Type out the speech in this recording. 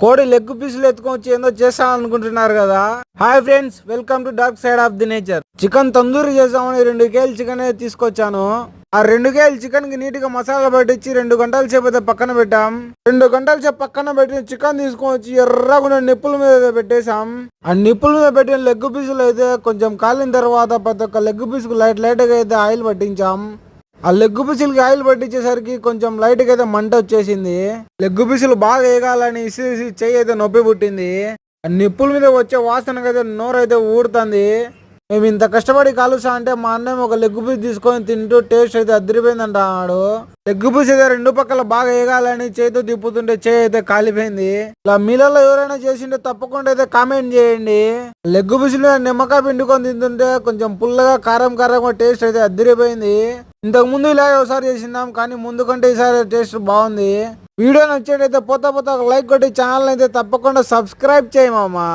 కోడి లెగ్ పీసులు ఎత్తుకొని ఏందో చేస్తాం అనుకుంటున్నారు కదా. Hi friends welcome to dark side of the nature chicken tandoori చేద్దామని రెండు కేజీలు చికెన్ తీసుకొచ్చాను. ఆ రెండు కేజీలు చికెన్కి నీట్గా మసాలా పట్టించి రెండు గంటల సేపు అయితే పక్కన పెట్టాం. రెండు గంటల సేపు పక్కన పెట్టి చికెన్ తీసుకొని వచ్చి ఎర్రగా నిప్పుల మీద పెట్టేశాం. ఆ నిప్పుల మీద పెట్టిన లెగ్ పీసులు అయితే కొంచెం కాలిన తర్వాత ప్రతి ఒక్క లెగ్ పీసుకు లైట్ లైట్గా అయితే ఆయిల్ పట్టించాం. ఆ లెగ్గు పీసులకి ఆయిల్ పట్టించేసరికి కొంచెం లైట్గా అయితే మంట వచ్చేసింది. లెగ్గు పీసులు బాగా వేయగాలని ఇసి చెయ్యి అయితే నొప్పి పుట్టింది. ఆ నిప్పుల మీద వచ్చే వాసనకైతే నోరు అయితే ఊడుతుంది మేము ఇంత కష్టపడి కాలుస్తా అంటే మా అన్నయ్య ఒక లెగ్ పీస్ తీసుకొని తింటూ టేస్ట్ అయితే అద్దరిపోయిందంట అన్నాడు లెగ్ పీస్ అయితే రెండు పక్కల బాగా వేగాలని చేతితో తిప్పుతుంటే చేయి అయితే కాలిపోయింది. ఇలా మీలలో ఎవరైనా చేసింటే తప్పకుండా అయితే కామెంట్ చేయండి. లెగ్ పీస్ నిమ్మకాయ పిండుకొని తింటుంటే కొంచెం పుల్లగా కారం కారంగా టేస్ట్ అయితే అద్దరిపోయింది ఇంతకు ముందు ఇలా ఒకసారి చేసిందాం కానీ ముందు కంటే ఈసారి టేస్ట్ బాగుంది. వీడియో నచ్చేటైతే పోతా పోతా ఒక లైక్ కొట్టి ఛానల్ అయితే తప్పకుండా సబ్స్క్రైబ్ చేయమమ్మా